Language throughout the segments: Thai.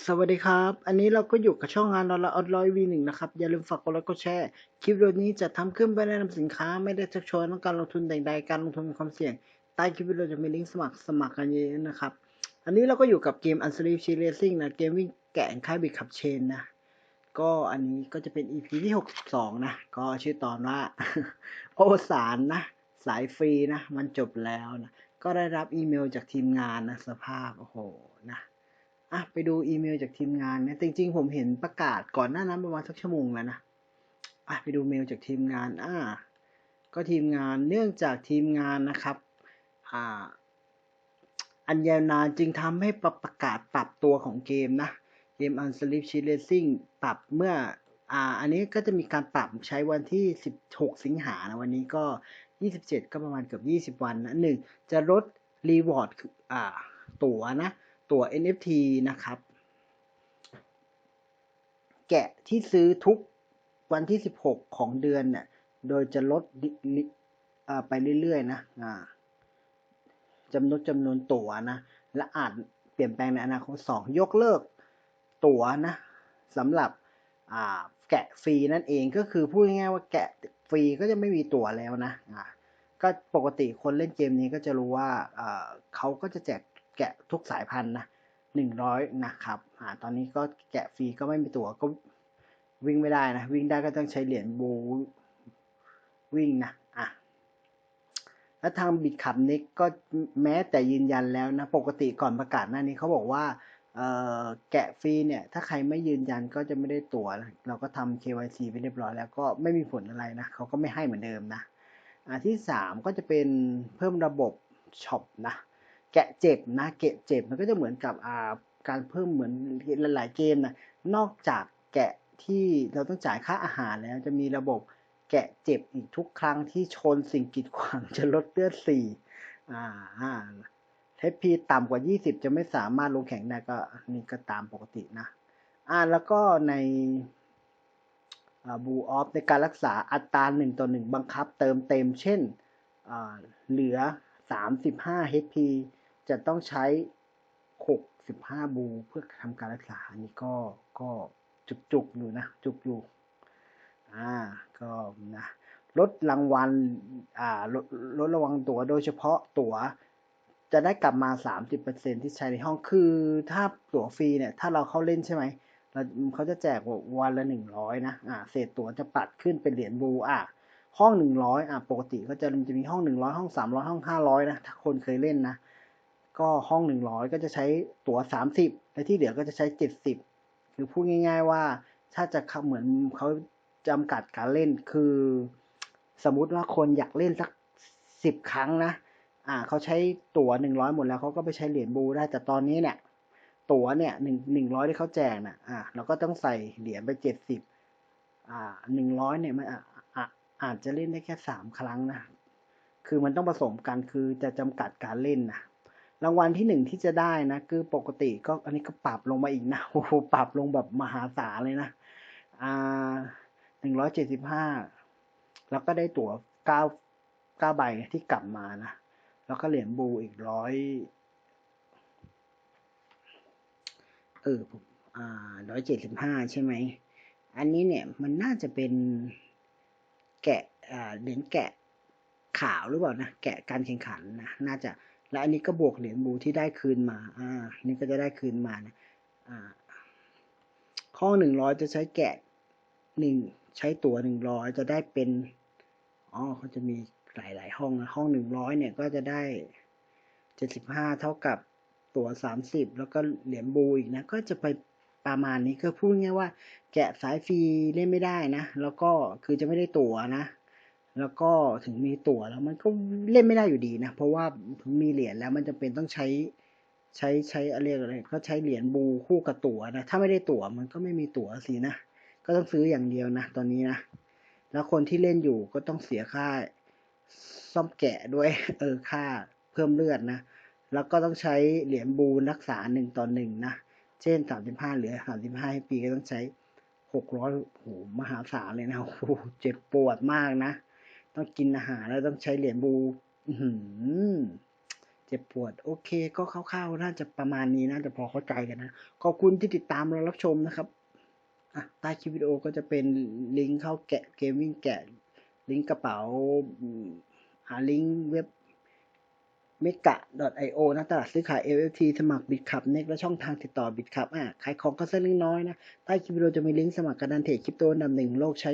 สวัสดีครับ อันนี้เราก็อยู่กับช่องงานเราละออดร้อยวีหนึ่งนะครับ อย่าลืมฝากกดไลค์กดแชร์ คลิปวิดีโอนี้จะทำขึ้นเพื่อแนะนำสินค้า ไม่ได้ชักชวนต้องการลงทุนใดๆ การลงทุนมีความเสี่ยง ใต้คลิปวิดีโอจะมีลิงก์สมัครสมัครกันเยอะนะครับ อันนี้เราก็อยู่กับเกม Unsleep Sheet Racing นะ เกมวิ่งแกะค่ายบิดขับเชนนะ ก็อันนี้ก็จะเป็น EP ที่ 62 นะ ก็ชื่อตอนว่าโอสารนะ สายฟรีนะ มันจบแล้วนะ ก็ได้รับอีเมลจากทีมงานนะ สภาพ โอ้โห นะ อะไปดูอีเมลจากทีมงานเนี่ยจริงๆ ผมเห็นประกาศก่อนหน้านั้นประมาณสักชั่วโมงแล้วนะอะไปดูเมลจากทีมงานอ่าก็ทีมงานเนื่องจากทีมงานนะครับอ่าอันยาวนานจึงทำให้ประประกาศปรับตัวของเกมนะเกม Unsleep Sheet Racing ปรับเมื่ออ่าอันนี้ก็จะมีการปรับใช้วันที่ 16 สิงหานะวันนี้ก็ 27 ก็ประมาณเกือบ 20 วันนะหนึ่งจะลดรีวอร์ดคืออ่าตั๋วนะ ตั๋ว NFT นะครับ แกะที่ซื้อทุกวันที่ 16 ของเดือนเนี่ย โดยจะลดไปเรื่อยๆ นะจำนวนจำนวนตั๋วนะ และอาจเปลี่ยนแปลงในอนาคตสองยกเลิกตั๋วนะสำหรับแกะฟรีนั่นเองก็คือพูดง่ายๆว่าแกะฟรีก็จะไม่มีตั๋วแล้วนะก็ปกติคนเล่นเกมนี้ก็จะรู้ว่าเขาก็จะแจก แกะทุกสายพันธุ์นะหนึ่งร้อยนะครับอ่าตอนนี้ก็แกะฟรีก็ไม่มีตั๋วก็วิ่งไม่ได้นะ วิ่งได้ก็ต้องใช้เหรียญบูวิ่งนะอะแล้วทางบิดขับนิกก็แม้แต่ยืนยันแล้วนะ ปกติก่อนประกาศหน้านี้เขาบอกว่าแกะฟรีเนี่ย ถ้าใครไม่ยืนยันก็จะไม่ได้ตั๋วเราก็ทำ KYC ไปเรียบร้อยแล้วก็ไม่มีผลอะไรนะเขาก็ไม่ให้เหมือนเดิมนะอ่าที่สามก็จะเป็นเพิ่มระบบช็อปนะ แกะเจ็บนะแกะเจ็บมันก็จะเหมือนกับอ่าการเพิ่มเหมือนหลายๆเกมนะนอกจากแกะที่เราต้องจ่ายค่าอาหารแล้วจะมีระบบแกะเจ็บอีกทุกครั้งที่ชนสิ่งกีดขวางจะลดเลือดสี่อ่าอ่าเทพีต่ำกว่า 20 จะไม่สามารถลงแข่งได้ก็นี่ก็ตามปกตินะอ่าแล้วก็ในบูออฟในการรักษาอัตรา1ต่อ1บังคับเติมเต็ม เช่นอ่าเหลือ 35 HP จะต้องใช้ 65 บูเพื่อทำการรักษาอันนี้ก็ก็จุกๆอยู่นะ จุกอยู่อ่าก็นะลดรางวัลอ่าลดลดระวังตั๋วโดยเฉพาะตั๋วจะได้กลับมา 30%ที่ใช้ในห้องคือถ้าตั๋วฟรีเนี่ยถ้าเราเข้าเล่นใช่ไหมเราเขาจะแจกวันละ 100 นะอ่าเศษตั๋วจะปัดขึ้นเป็นเหรียญบูอ่าห้อง 100อ่าปกติก็จะมันจะมีห้อง 100 ห้อง 300 ห้อง 500 นะ ถ้าคนเคยเล่นนะ ก็ห้อง 100 ก็จะใช้ตั๋ว 30 และที่เหลือก็จะใช้ 70 คือพูดง่าย ๆ ว่าถ้าจะเหมือนเขาจำกัดการเล่นคือ สมมุติว่าคนอยากเล่นสัก 10 ครั้งนะ อ่าเขาใช้ตั๋ว 100 หมดแล้วเขาก็ไปใช้เหรียญบูได้แต่ตอนนี้เนี่ยตั๋วเนี่ย1 100ที่เขาแจกน่ะอ่าเราก็ต้องใส่เหรียญไป70อ่า100เนี่ยมันอะอะอาจจะเล่นได้แค่3ครั้งนะ คือมันต้องผสมกันคือจะจำกัดการเล่นนะ รางวัลที่หนึ่งที่จะได้นะ คือปกติก็อันนี้ก็ปรับลงมาอีกนะโอ้โหปรับลงแบบมหาศาลเลยนะอ่าหนึ่งร้อยเจ็ดสิบห้าแล้วก็ได้ตั๋วเก้าเก้าใบที่กลับมานะ แล้วก็เหรียญบูอีกร้อยเออผมอ่าร้อยเจ็ดสิบห้าใช่ไหม อันนี้เนี่ยมันน่าจะเป็นแกะอ่าเหรียญแกะขาวหรือเปล่านะ แกะการแข่งขันนะ น่าจะ และอันนี้ก็บวกเหรียญบูที่ได้คืนมา อ่า นี่ก็จะได้คืนมานะ อ่า ข้อหนึ่งร้อยจะใช้แกะหนึ่งใช้ตั๋วหนึ่งร้อยจะได้เป็น อ๋อเขาจะมีหลาย ๆ ห้องนะ ห้องหนึ่งร้อยเนี่ยก็จะได้เจ็ดสิบห้าเท่ากับตั๋วสามสิบแล้วก็เหรียญบูอีกนะ ก็จะไปประมาณนี้ก็พูดง่ายว่า แกะสายฟรีเล่นไม่ได้นะ แล้วก็คือจะไม่ได้ตั๋วนะ แล้วก็ถึงมีตั๋วแล้วมันก็เล่นไม่ได้อยู่ดีนะ เพราะว่าถึงมีเหรียญแล้วมันจะเป็นต้องใช้ใช้ใช้อะไรอะไรก็ใช้เหรียญบูคู่กับตั๋วนะ ถ้าไม่ได้ตั๋วมันก็ไม่มีตั๋วสินะ ก็ต้องซื้ออย่างเดียวนะ ตอนนี้นะ แล้วคนที่เล่นอยู่ก็ต้องเสียค่าซ่อมแกะด้วย เออค่าเพิ่มเลือดนะ แล้วก็ต้องใช้เหรียญบูรักษาหนึ่งต่อหนึ่งนะ เช่นสามสิบห้าเหลือสามสิบห้าปีก็ต้องใช้หกร้อยโหมหาศาลเลยนะโอ้โหเจ็บปวดมากนะ ต้องกินอาหารแล้วต้องใช้เหรียญบูอือหือจจ็บปวด โอเค ก็คร่าวๆน่าจะประมาณนี้น่าจะพอเข้าใจกันนะ ขอบคุณที่ติดตามและรับชมนะครับอะใต้คลิปวิดีโอก็จะเป็นลิงก์เข้าแกะเกมวิ่งแกะ ลิงก์กระเป๋าหาลิงก์เว็บ m e g a io นะตลาดซื้อขาย LFT สมัครบิตคับเน็กและช่องทางติดต่อบิตคับอะขายของก็เสักเล็กน้อยนะ ใต้คลิปวิดีโอจะมีลิงก์สมัครกระดานเทรดคริปโตอันดับหนึ่งโลกใช้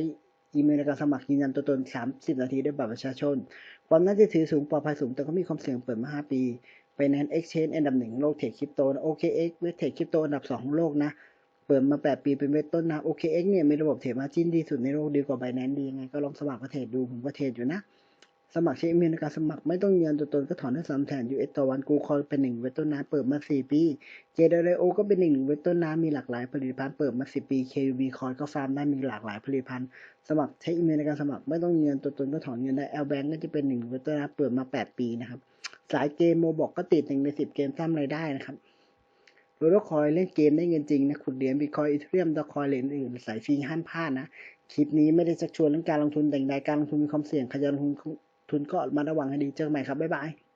อีเมลในการสมัครยืนยันตัวตน 30 นาทีด้วยบัตรประชาชน ความน่าจะถือสูงปลอดภัยสูงแต่ก็มีความเสี่ยงเปิดมา 5 ปีไปนั้นเอ็กชแนนอันดับหนึ่งโลกเทคคริปโตนะ OKX เว็กเทเทคริปโตอันดับสองของโลกนะเปิดมา 8 ปีเป็นเวทต้นนะ OKX เนี่ยมีระบบเทรดมาจิ้นดีสุดในโลกดีกว่าไบแนนดียังไงก็ลองสมัครมาเทรดดูผมก็เทรดอยู่นะ สมัครใช้อีเมลในการสมัครไม่ต้องยืนยันตัวตนก็ถอนได้สามแสน US ต่อวันกูคอยเป็นหนึ่งเว็บต้นน้ำเปิดมา4ปี JDO ก็เป็นหนึ่งเว็บต้นน้ำมีหลากหลายผลิตภัณฑ์เปิดมา10ปี KUB คอยก็ฟาร์มได้มีหลากหลายผลิตภัณฑ์ สมัครใช้อีเมลในการสมัครไม่ต้องยืนยันตัวตนก็ถอนเงินได้ L Bank ก็จะเป็นหนึ่งเว็บต้นน้ำเปิดมา8ปีนะครับสายเกมโมบอกก็ติดหนึ่งใน10เกมสร้างรายได้นะครับโรลคอยเล่นเกมได้เงินจริงนะขุดเหรียญบิตคอยอีเทเรียมดอคอยเหรียญอื่นสายฟรีห้ามพลาดนะคลิปนี้ไม่ได้ชักชวนเรื่องการลงทุนแต่งใดการลงทุนมีความเสี่ยงใครจะลงทุน ทุนก็มาระวังให้ดีเจอกันใหม่ครับบ๊ายบาย